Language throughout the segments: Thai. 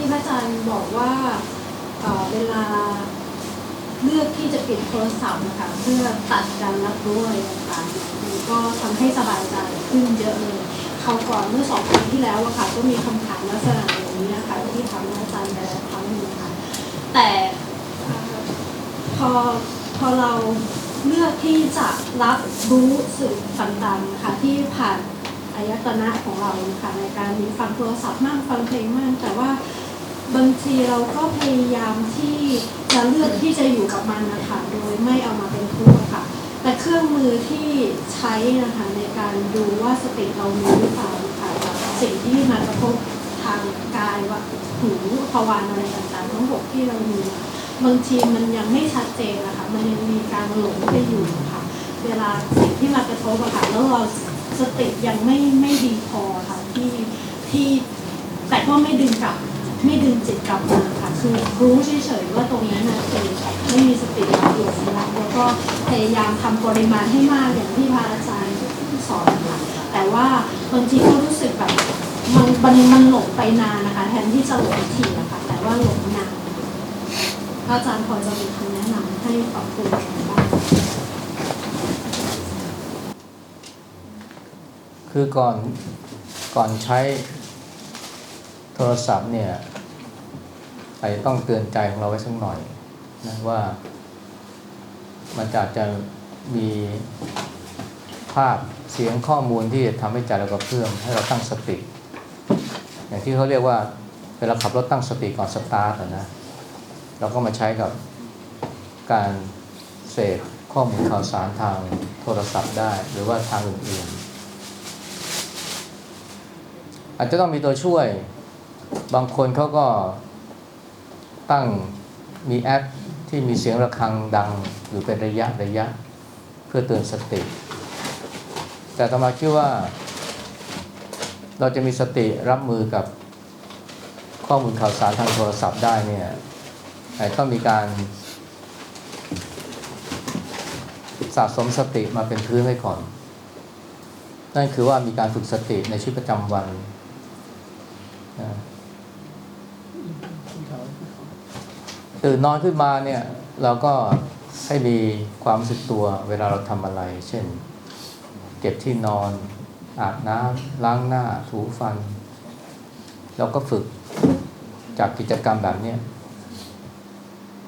ที่พระอาจารย์บอกว่าเอ่อเวลาเลือกที่จะปิดโทรศัพท์นะคะเพื่อตัดการรับรู้อะไรต่างๆมันก็ทำให้สบายใจขึ้นเยอะเลยเขาวก่อนเมื่อสองปีที่แล้วอะค่ะก็มีคำถามลักษณะอย่างนี้นะคะที่ถามอาจารย์ไปแล้วครั้งหนึงค่ะ แต่เอ่อพอพอเราเลือกที่จะรับรู้สื่อต่างๆนะคะที่ผ่าน อายตนะของเราค่ะในการมีฟังโทรศัพท์มากฟังเพลงมากแต่ว่า ทีเราก็พยายามที่จะเลือกที่จะอยู่กับมันนะคะโดยไม่เอามาเป็นทุกข์ค่ะ แต่เครื่องมือที่ใช้นะคะในการดูว่าสติเรามีหรือเปล่าค่ะสิ่งที่มากระทบทางกายว่าหูทวารอะไรต่างๆทั้งหกที่เรามีบางทีมันยังไม่ชัดเจนนะคะมันยังมีการหลงไปอยู่ค่ะเวลาสิ่งที่มากระทบอะค่ะแล้วเราสติยังไม่ไม่ดีพอค่ะที่ที่แต่ก็ไม่ดึงกลับ ไม่ดึงจิตกลับมาค่ะคือรู้เฉยๆว่าตรงนั้นะคือไม่มีสติรับอยู่แล้วแล้วก็พยายามทำปริมาณให้มากอย่างที่พระอาจารย์สอนค่ะแต่ว่าบางทีก็รู้สึกแบบมันมันมันหลงไปนานนะคะ แทนที่จะหลงทีนะคะแต่ว่าหลงนานพระอาจารย์พอจะมีคำแนะนำให้ปรับปรุงอะไรบ้างคือก่อนก่อนใช้โทรศัพท์เนี่ย อาจจะต้องเตือนใจของเราไว้สักหน่อยนะว่ามันจะจะมีภาพเสียงข้อมูลที่จะทำให้ใจเรากระเพื่อมให้เราตั้งสติ อย่างที่เขาเรียกว่าเวลาขับรถตั้งสติก่อนสตาร์ทนะเราก็มาใช้กับการเสพข้อมูลข่าวสารทางโทรศัพท์ได้ หรือว่าทางอื่นๆอาจจะต้องมีตัวช่วย บางคนเขาก็ ตั้งมีแอปที่มีเสียงระฆังดังอยู่เป็นระยะระยะเพื่อเตือนสติ แต่ธรรมาคิดว่า เราจะมีสติรับมือกับข้อมูลข่าวสารทางโทรศัพท์ได้เนี่ยต้องมีการสะสมสติมาเป็นพื้นไว้ก่อน นั่นคือว่ามีการฝึกสติในชีวิตประจำวันนะ ตื่นนอนขึ้นมาเนี่ยเราก็ให้มีความรู้สึกตัวเวลาเราทำอะไร เช่น เก็บที่นอนอาบน้ำล้างหน้าถูฟัน เราก็ฝึกจากกิจกรรมแบบนี้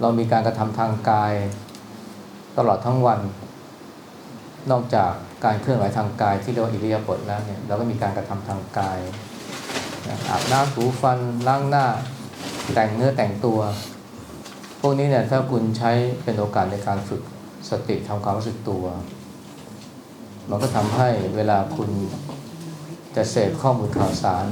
เรามีการกระทำทางกายตลอดทั้งวัน นอกจากการเคลื่อนไหวทางกายที่เรียกว่าอิริยาบถแล้วเนี่ยเราก็มีการกระทำทางกายอาบน้ำถูฟันล้างหน้า แต่งเนื้อแต่งตัว พวกนี้เนี่ยถ้าคุณใช้เป็นโอกาสในการฝึกสติทำความรู้สึกตัว มันก็ทำให้เวลาคุณจะเสพข้อมูลข่าวสาร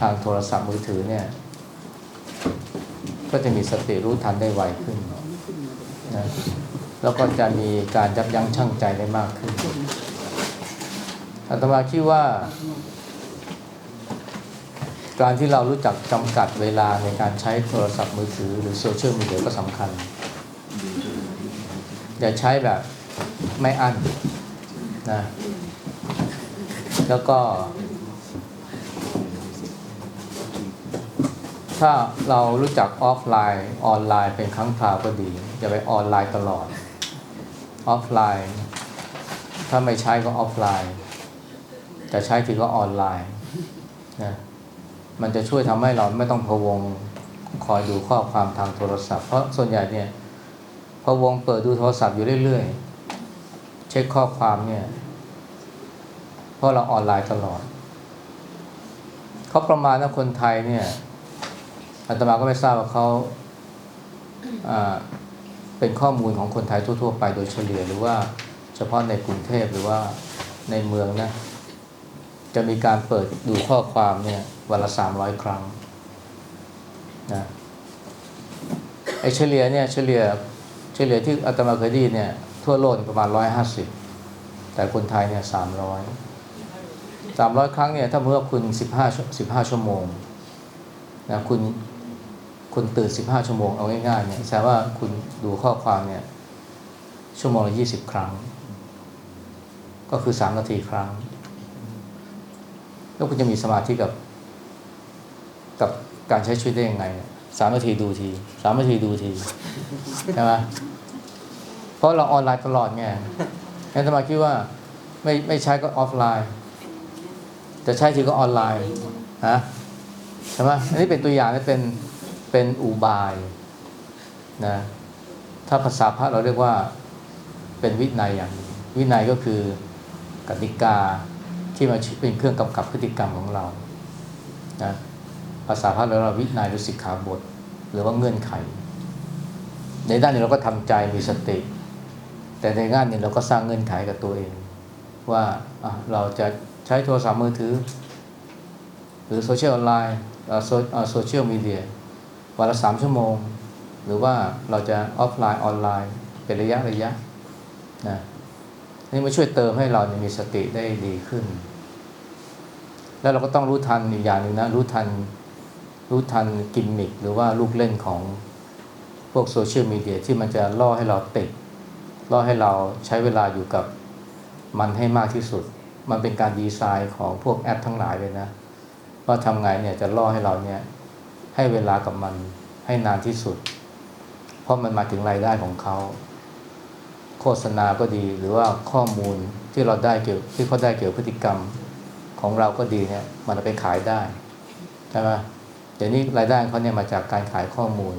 ทางโทรศัพท์มือถือเนี่ย ก็จะมีสติรู้ทันได้ไวขึ้นนะแล้วก็จะมีการยับยั้งชั่งใจได้มากขึ้นอาตมาคิดว่า การที่เรารู้จักจำกัดเวลาในการใช้โทรศัพท์มือถือ หรือโซเชียลมีเดียก็สำคัญ อย่าใช้แบบไม่อั้นนะแล้วก็ ถ้าเรารู้จักออฟไลน์ ออนไลน์เป็นครั้งคราวก็ดี อย่าไปออนไลน์ตลอด ออฟไลน์ ถ้าไม่ใช้ก็ออฟไลน์จะใช้ทีก็ออนไลน์นะ มันจะช่วยทำให้เราไม่ต้องพะวงคอยดูข้อความทางโทรศัพท์ เพราะส่วนใหญ่เนี่ยพะวงเปิดดูโทรศัพท์อยู่เรื่อยๆ เช็คข้อความเนี่ยเพราะเราออนไลน์ตลอดเขาประมาณนะคนไทยเนี่ยอาตมาก็ไม่ทราบว่าเขาอ่าเป็นข้อมูลของคนไทยทั่ว ๆ ไปโดยเฉลี่ยหรือว่าเฉพาะในกรุงเทพหรือว่าในเมืองนะ จะมีการเปิดดูข้อความเนี่ยวันละสามร้อยครั้งนะไอเฉลี่ยเนี่ยเฉลี่ยเฉลี่ยที่อาตมาเคยได้ยินเนี่ยทั่วโลกประมาณร้อยห้าสิบแต่คนไทยเนี่ยสามร้อยสามร้อยครั้งเนี่ยถ้าเมื่อคุณสิบห้าสิบห้าชั่วโมงนะคุณคุณตื่นสิบห้าชั่วโมงเอาง่ายๆเนี่ยแสดงว่าคุณดูข้อความเนี่ยชั่วโมงละยี่สิบครั้ง ก็คือสามนาทีครั้ง แล้วคุณจะมีสมาธิกับ กับการใช้ชีวิตได้ยังไงสามนาทีดูทีสามนาทีดูทีใช่ไหมเพราะเราออนไลน์ตลอดไงงั้นสมาคิดว่า ไม่ไม่ใช้ก็ออฟไลน์ จะใช้ทีก็ออนไลน์ฮะใช่ไหมอันนี้เป็นตัวอย่างนี่เป็นเป็นอุบายนะถ้าภาษาพระเราเรียกว่าเป็นวินัยอย่าง วินัยก็คือกติกา ที่มาเป็นเครื่องกำกับพฤติกรรมของเรานะภาษาพระเราเรียกว่าวินัยหรือสิกขาบท หรือว่าเงื่อนไข ในด้านนึงเราก็ทำใจมีสติ แต่ในด้านนึ่งเราก็สร้างเงื่อนไขกับตัวเอง ว่าเราจะใช้โทรศัพท์มือถือ หรือโซเชียลออนไลน์โซเชียลมีเดียวันละสามชั่วโมง หรือว่าเราจะออฟไลน์ออนไลน์ เป็นระยะระยะนะ นี่มาช่วยเติมให้เราเนี่ยมีสติได้ดีขึ้น แล้วเราก็ต้องรู้ทันอีกอย่างหนึ่งนะ รู้ทัน รู้ทันกิมมิคหรือว่าลูกเล่นของพวกโซเชียลมีเดียที่มันจะล่อให้เราติด ล่อให้เราใช้เวลาอยู่กับมันให้มากที่สุด มันเป็นการดีไซน์ของพวกแอปทั้งหลายเลยนะ ว่าทำไงเนี่ยจะล่อให้เราเนี่ยให้เวลากับมันให้นานที่สุด เพราะมันมาถึงรายได้ของเขา โฆษณาก็ดี หรือว่าข้อมูลที่เราได้เกี่ยวที่เขาได้เกี่ยวพฤติกรรมของเราก็ดีเนี่ยมันไปขายได้ใช่ไหมเดี๋ยวนี้รายได้เขาเนี่ยมาจากการขายข้อมูล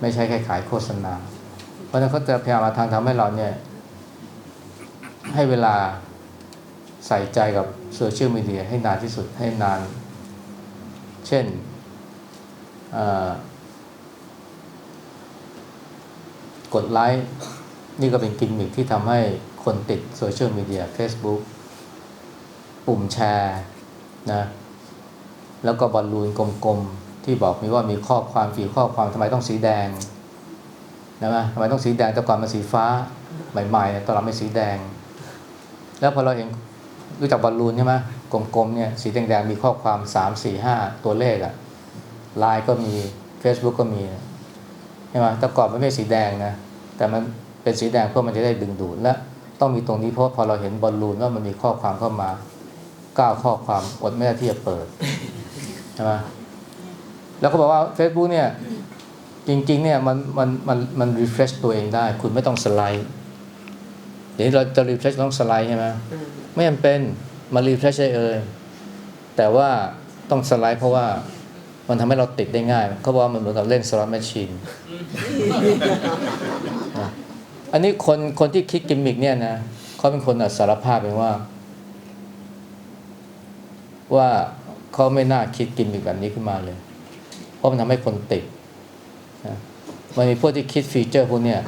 ไม่ใช่แค่ขายโฆษณา เพราะนั้นเขาจะพยายามาทางทำให้เราเนี่ย ให้เวลาใส่ใจกับโซเชียลมีเดียให้นานที่สุดให้นาน เช่นกดไลค์ นี่ก็เป็นกิมมิคที่ทำให้คนติดโซเชียลมีเดีย Facebook ปุ่มแชร์นะแล้วก็บอลลูนกลมๆ ที่บอกมีว่ามีข้อความกี่ข้อความทำไมต้องสีแดงนะทำไมต้องสีแดงแต่ก่อนมันสีฟ้าใหม่ๆตอนหลังเป็นสีแดง แล้วพอเราเห็นรู้จักบอลลูนใช่ไหมกลมๆเนี่ยสีแดงๆมีข้อความสามสี่ห้าตัวเลขอะไลน์ก็มี Facebook ก็มีใช่ไหมแต่ก่อนมันไม่สีแดงนะแต่มัน เป็นสีแดงเพื่อมันจะได้ดึงดูดและต้องมีตรงนี้เพราะพอเราเห็นบอลลูนว่ามันมีข้อความเข้ามาก้าข้อความอดไม่ได้ที่จะเปิดใช่ไหมแล้วก็บอกว่า Facebook เนี่ย จริง ๆ เนี่ยมันมันมันมัน refresh ตัวเองได้ คุณไม่ต้องสไลด์เดี๋ยวนี้เราจะ refresh ต้องสไลด์ใช่ไหมไม่จำเป็นมา refresh ได้เอยแต่ว่าต้องสไลด์เพราะว่ามันทำให้เราติดได้ง่ายเขาบอกว่ามันเหมือนกับเล่น slot machine น อันนี้คนคนที่คิดกิมมิกเนี่ยนะเขาเป็นคนสารภาพเองว่า ว่าเขาไม่น่าคิดกิมมิกแบบนี้ขึ้นมาเลย เพราะมันทำให้คนติดนะมันมีพวกที่คิดฟีเจอร์พวกเนี้ย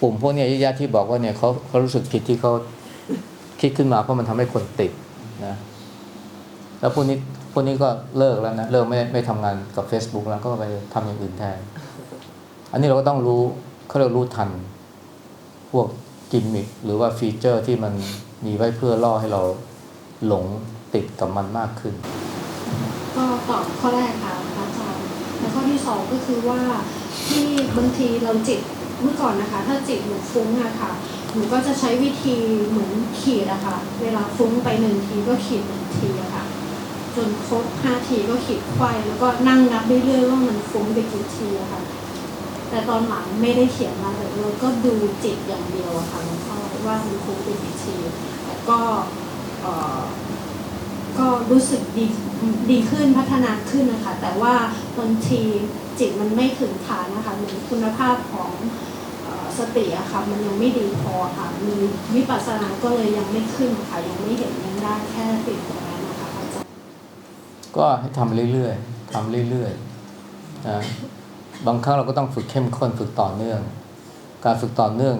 ปุ่มพวกเนี้ยญาติที่บอกว่าเนี่ยเขาเขารู้สึกผิดที่เขาคิดขึ้นมาเพราะมันทำให้คนติดนะ แล้วพวกนี้พวกนี้ก็เลิกแล้วนะเลิกไม่ไม่ทำงานกับ Facebook แล้วก็ไปทำอย่างอื่นแทน อันนี้เราก็ต้องรู้เขาเรียกรู้ทัน พวกกิมมิคหรือว่าฟีเจอร์ที่มันมีไว้เพื่อล่อให้เราหลงติดกับมันมากขึ้น ก็ตอบข้อแรกค่ะอาจารย์แล้วข้อที่สองก็คือว่าที่บางทีเราจิตเมื่อก่อนนะคะ ถ้าจิตหนูฟุ้งอะค่ะหนูก็จะใช้วิธีเหมือนขีดอะค่ะ เวลาฟุ้งไปหนึ่งทีก็ขีดหนึ่งทีอะค่ะ จนครบห้าทีก็ขีดไขว้แล้วก็นั่งนับเรื่อยๆว่ามันฟุ้งไปกี่ทีอะค่ะ แต่ตอนหลังไม่ได้เขียนมาเลยเราก็ดูจิตอย่างเดียวอะค่ะหลวงพ่อว่ามันฟุ้งไปกี่ทีแต่ก็เออก็รู้สึกดีดีขึ้นพัฒนาขึ้นนะคะ แต่ว่าบางทีจิตมันไม่ถึงฐานนะคะเหมือนคุณภาพของอสติอะค่ะมันยังไม่ดีพอค่ะมีวิปัสสนาก็เลยยังไม่ขึ้นค่ะยังไม่เห็นยังได้แค่ติดตรงนั้นนะคะอาจารย์ก็ให้ทำเรื่อยๆทำเรื่อยๆนะ บางครั้งเราก็ต้องฝึกเข้มข้นฝึกต่อเนื่อง การฝึกต่อเนื่อง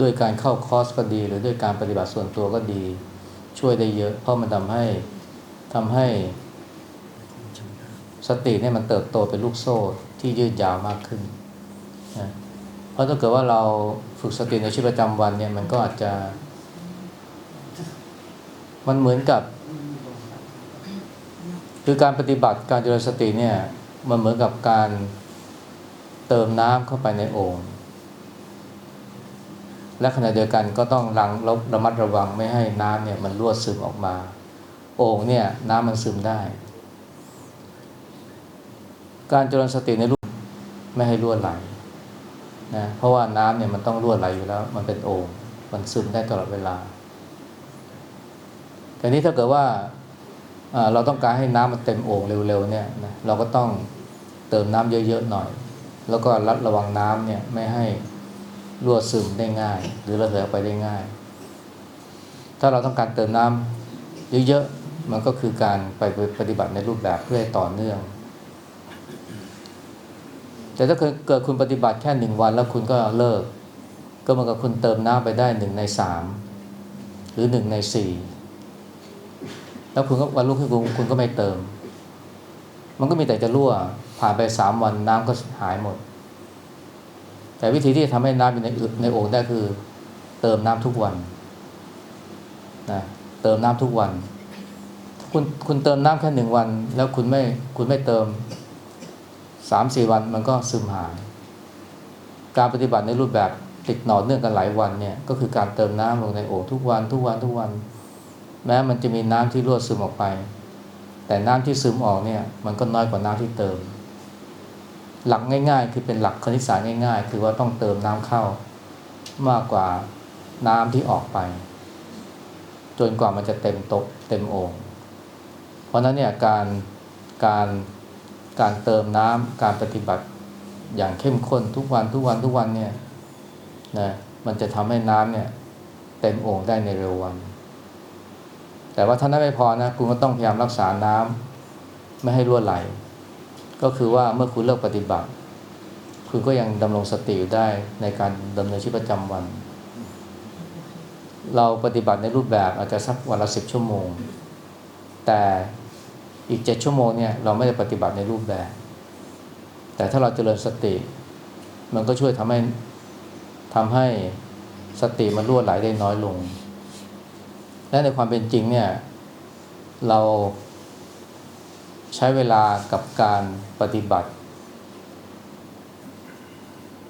ด้วยการเข้าคอร์สก็ดี หรือด้วยการปฏิบัติส่วนตัวก็ดี ช่วยได้เยอะ เพราะมันทำให้ทำให้สติเนี่ยมันเติบโตเป็นลูกโซ่ที่ยืดยาวมากขึ้นนะเพราะถ้าเกิดว่าเราฝึกสติในชีวิตประจำวันเนี่ยมันก็อาจจะ มันเหมือนกับ คือการปฏิบัติการเจริญสติเนี่ยมันเหมือนกับการ เติมน้ำเข้าไปในโอ่งและขณะเดียวกันก็ต้องรังระระมัดระวังไม่ให้น้ำเนี่ยมันรั่วซึมออกมา โอ่งเนี่ยน้ำมันซึมได้ การเจริญสติในรูปไม่ให้รั่วไหลนะเพราะว่าน้ำเนี่ยมันต้องรั่วไหลอยู่แล้ว มันเป็นโอ่งมันซึมได้ตลอดเวลา แต่นี้ถ้าเกิดว่าอ่าเราต้องการให้น้ำมันเต็มโอ่งเร็วๆเนี่ยนะเราก็ต้องเติมน้ำเยอะๆหน่อย แล้วก็รัดระวังน้ำเนี่ยไม่ให้รั่วซึมได้ง่าย หรือระเหยออกไปได้ง่าย ถ้าเราต้องการเติมน้ำเยอะๆมันก็คือการไปปฏิบัติในรูปแบบเพื่อต่อเนื่อง แต่ถ้าเกิดคุณปฏิบัติแค่หนึ่งวันแล้วคุณก็เลิก ก็เหมือนกับคุณเติมน้ำไปได้หนึ่งในสามหรือหนึ่งในสี่แล้วคุณก็วันรุ่งขึ้นคุณก็ไม่เติม มันก็มีแต่จะรั่ว ผ่านไปสามวันน้ำก็หายหมด แต่วิธีที่ทำให้น้ำอยู่ในในโอ่งได้คือ เติมน้ำทุกวันนะเติมน้ำทุกวัน คุณคุณเติมน้ำแค่หนึ่งวัน แล้วคุณไม่คุณไม่เติมสามสี่วันมันก็ซึมหาย การปฏิบัติในรูปแบบติดหนอเนื่องกันหลายวันเนี่ยก็คือการเติมน้ำลงในโอ่งทุกวันทุกวันทุกวัน แม้มันจะมีน้ำที่รั่วซึมออกไป แต่น้ำที่ซึมออกเนี่ยมันก็น้อยกว่าน้ำที่เติม หลักง่าย ๆ คือเป็นหลักคณิตศาสตร์ง่าย ๆ คือว่าต้องเติมน้ำเข้ามากกว่าน้ำที่ออกไป จนกว่ามันจะเต็มโต๊ะเต็มโอ่งเพราะฉะนั้นเนี่ยการการการเติมน้ำการปฏิบัติอย่างเข้มข้นทุกวันทุกวันทุกวันเนี่ยนะมันจะทำให้น้ำเนี่ยเต็มโอ่งได้ในเร็ววัน แต่ว่าถ้านั้นไม่พอนะคุณก็ต้องพยายามรักษาน้ำไม่ให้รั่วไหล ก็คือว่าเมื่อคุณเลิกปฏิบัติ คุณก็ยังดำรงสติอยู่ได้ในการดำเนินชีวิตประจำวัน เราปฏิบัติในรูปแบบอาจจะสักวันละสิบชั่วโมง แต่อีกเจ็ดชั่วโมงเนี่ยเราไม่ได้ปฏิบัติในรูปแบบ แต่ถ้าเราเจริญสติ มันก็ช่วยทำให้ทำให้สติมันรั่วไหลได้น้อยลง และในความเป็นจริงเนี่ยเรา ใช้เวลากับการปฏิบัติ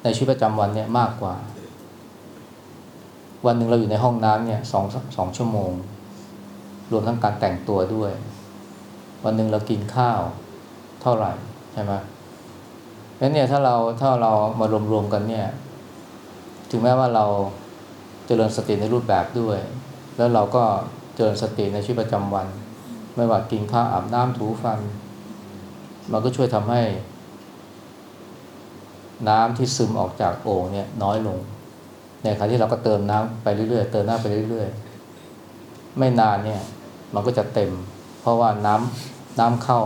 ในชีวิตประจำวันเนี่ยมากกว่า วันหนึ่งเราอยู่ในห้องน้ำเนี่ยสองสองชั่วโมง รวมทั้งการแต่งตัวด้วย วันหนึ่งเรากินข้าวเท่าไหร่ใช่ไหมเพราะฉะนั้นเนี่ยถ้าเราถ้าเรามารวมๆกันเนี่ย ถึงแม้ว่าเราเจริญสติในรูปแบบด้วย แล้วเราก็เจริญสติในชีวิตประจำวัน ไม่ว่ากินข้าวอาบน้ำถูฟัน มันก็ช่วยทำให้ น้ำที่ซึมออกจากโอ่งเนี่ยน้อยลง ในขณะที่เราก็เติมน้ำไปเรื่อยๆ เติมน้ำไปเรื่อยๆ ไม่นานเนี่ยมันก็จะเต็ม เพราะว่าน้ำน้ำเข้า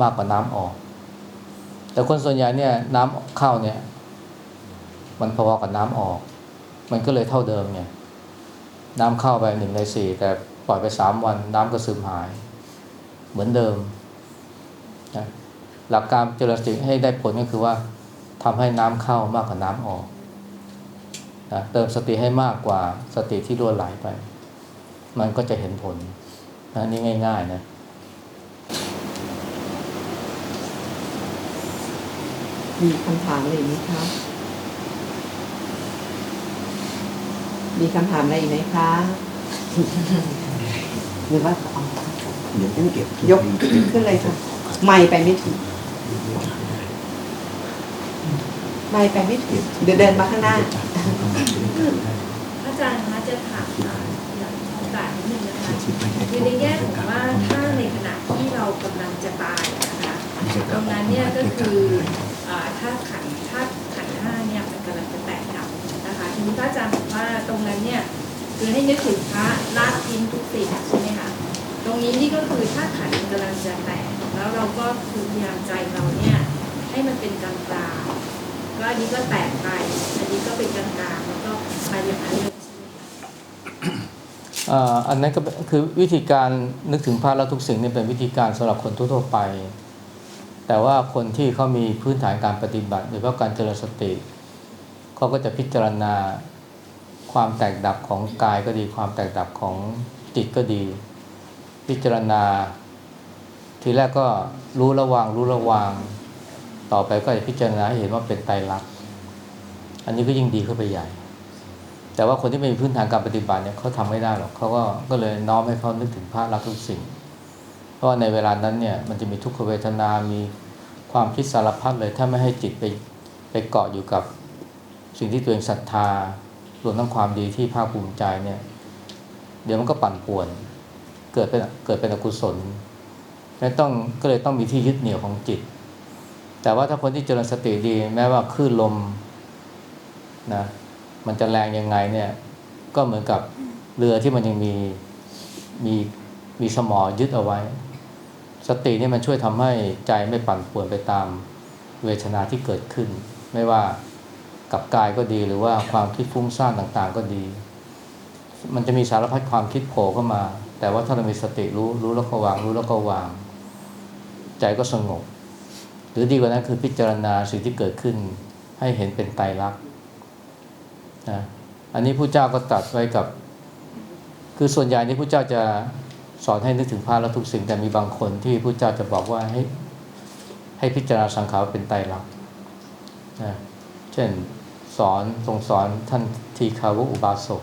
มากกว่าน้ำออก แต่คนส่วนใหญ่เนี่ยน้ำเข้าเนี่ย มันพอๆกับน้ำออก มันก็เลยเท่าเดิมเนี่ยน้ำเข้าไปหนึ่งในสี่แต่ ปล่อยไปสามวันน้ำก็ซึมหาย เหมือนเดิมนะหลักการเจริญสติให้ได้ผลก็คือว่าทำให้น้ำเข้ามากกว่าน้ำออกนะเติมสติให้มากกว่าสติที่รั่วไหลไป มันก็จะเห็นผลนะนี่ง่าย ๆ นะมีคำถามอะไรอีกไหมคะมีคำถามอะไรอีกไหมคะ หรือว่าเอาเดี๋ยวต้องเก็บยกขึ้นเลยค่ะ ไม่ไปไม่ถึง ไม่ไปไม่ถึง เดี๋ยวเดินมาข้างหน้า อาจารย์คะจะถามอยากโอกาสนิดนึงนะคะคือในแง่ของว่าถ้าในขณะที่เรากำลังจะตายนะคะตรงนั้นเนี่ยก็คืออ่าถ้าขันถ้าขันห้าเนี่ยมันกำลังจะแตกดับนะคะทีนี้พระอาจารย์บอกว่าตรงนั้นเนี่ยคือให้นึกถึงพระละทิ้งทุกสิ่งใช่ไหมคะ ตรงนี้นี่ก็คือถ้าขันกำลังจะแตกแล้วเราก็คือพยายามใจเราเนี่ยให้มันเป็นกลางกลางก็อันนี้ก็แตกไป อันนี้ก็เป็นกลางกลางแล้วก็ไปอย่างนั้นเลยอันนั้นก็คือวิธีการนึกถึงพระแล้วทุกสิ่งนี่เป็นวิธีการสำหรับคนทั่วๆไป แต่ว่าคนที่เขามีพื้นฐานการปฏิบัติโดยเฉพาะการเจริญสติเขาก็จะพิจารณาความแตกดับของกายก็ดี ความแตกดับของจิตก็ดี พิจารณา ทีแรกก็รู้ระวางรู้ระวาง ต่อไปก็จะพิจารณาให้เห็นว่าเป็นไตรลักษณ์อันนี้ก็ยิ่งดีเข้าไปใหญ่ แต่ว่าคนที่ไม่มีพื้นฐานการปฏิบัติเนี่ยเขาทำไม่ได้หรอกเขาก็ก็เลยน้อมให้เขานึกถึงพระรักทุกสิ่ง เพราะว่าในเวลานั้นเนี่ยมันจะมีทุกขเวทนา มีความคิดสารพัดเลย ถ้าไม่ให้จิตไปไปเกาะอยู่กับสิ่งที่ตัวเองศรัทธารวมทั้งความดีที่ภาคภูมิใจเนี่ย เดี๋ยวมันก็ปั่นป่วน เกิดเป็นเกิดเป็นอกุศลและต้องก็เลยต้องมีที่ยึดเหนี่ยวของจิต แต่ว่าถ้าคนที่เจริญสติดี แม้ว่าคลื่นลมนะมันจะแรงยังไงเนี่ย ก็เหมือนกับเรือที่มันยังมีมีมีสมอยึดเอาไว้ สตินี่มันช่วยทำให้ใจไม่ปั่นป่วนไปตามเวทนาที่เกิดขึ้น ไม่ว่ากับกายก็ดีหรือว่าความคิดฟุ้งซ่านต่างๆก็ดี มันจะมีสารพัดความคิดโผล่เข้ามา แต่ว่าถ้าเรามีสติรู้รู้แล้วก็วางรู้แล้วก็วาง ใจก็สงบ หรือดีกว่านั้นคือพิจารณาสิ่งที่เกิดขึ้น ให้เห็นเป็นไตรลักษณ์นะอันนี้ผู้เจ้าก็ตัดไว้กับ คือส่วนใหญ่นี่ผู้เจ้าจะสอนให้นึกถึงพระแล้วทุกสิ่งแต่มีบางคนที่ผู้เจ้าจะบอกว่าให้ให้พิจารณาสังขารเป็นไตรลักษณ์นะเช่นสอนทรงสอนท่านทีคาวุอุบาสก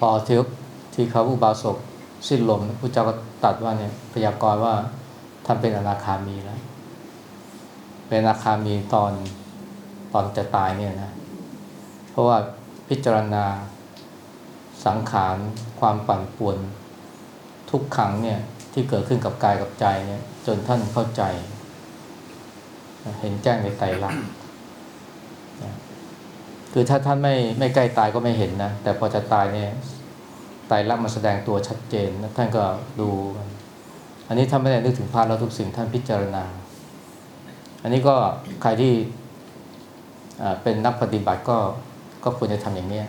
พอเที ทีคาวุอุบาสกสิ้นลมผู้เจ้าก็ตัดว่าเนี่ยพยากรณ์ว่าท่านเป็นอนาคามีแล้ว เป็นอนาคามีตอนตอนจะตายเนี่ยนะ เพราะว่าพิจารณาสังขารความปั่นป่วน ทุกขังเนี่ยที่เกิดขึ้นกับกายกับใจเนี่ยจนท่านเข้าใจ เห็นแจ้งในไตรลักษณ์นะคือถ้าท่านไม่ไม่ใกล้ตายก็ไม่เห็นนะ แต่พอจะตายเนี่ย ตรลักษณ์มันแสดงตัวชัดเจนนะท่านก็ดู อันนี้ท่านไม่ได้นึกถึงพระแล้วทุกสิ่งท่านพิจารณา อันนี้ก็ใครที่เป็นนักปฏิบัติก็ก็ควรจะทำอย่างนี้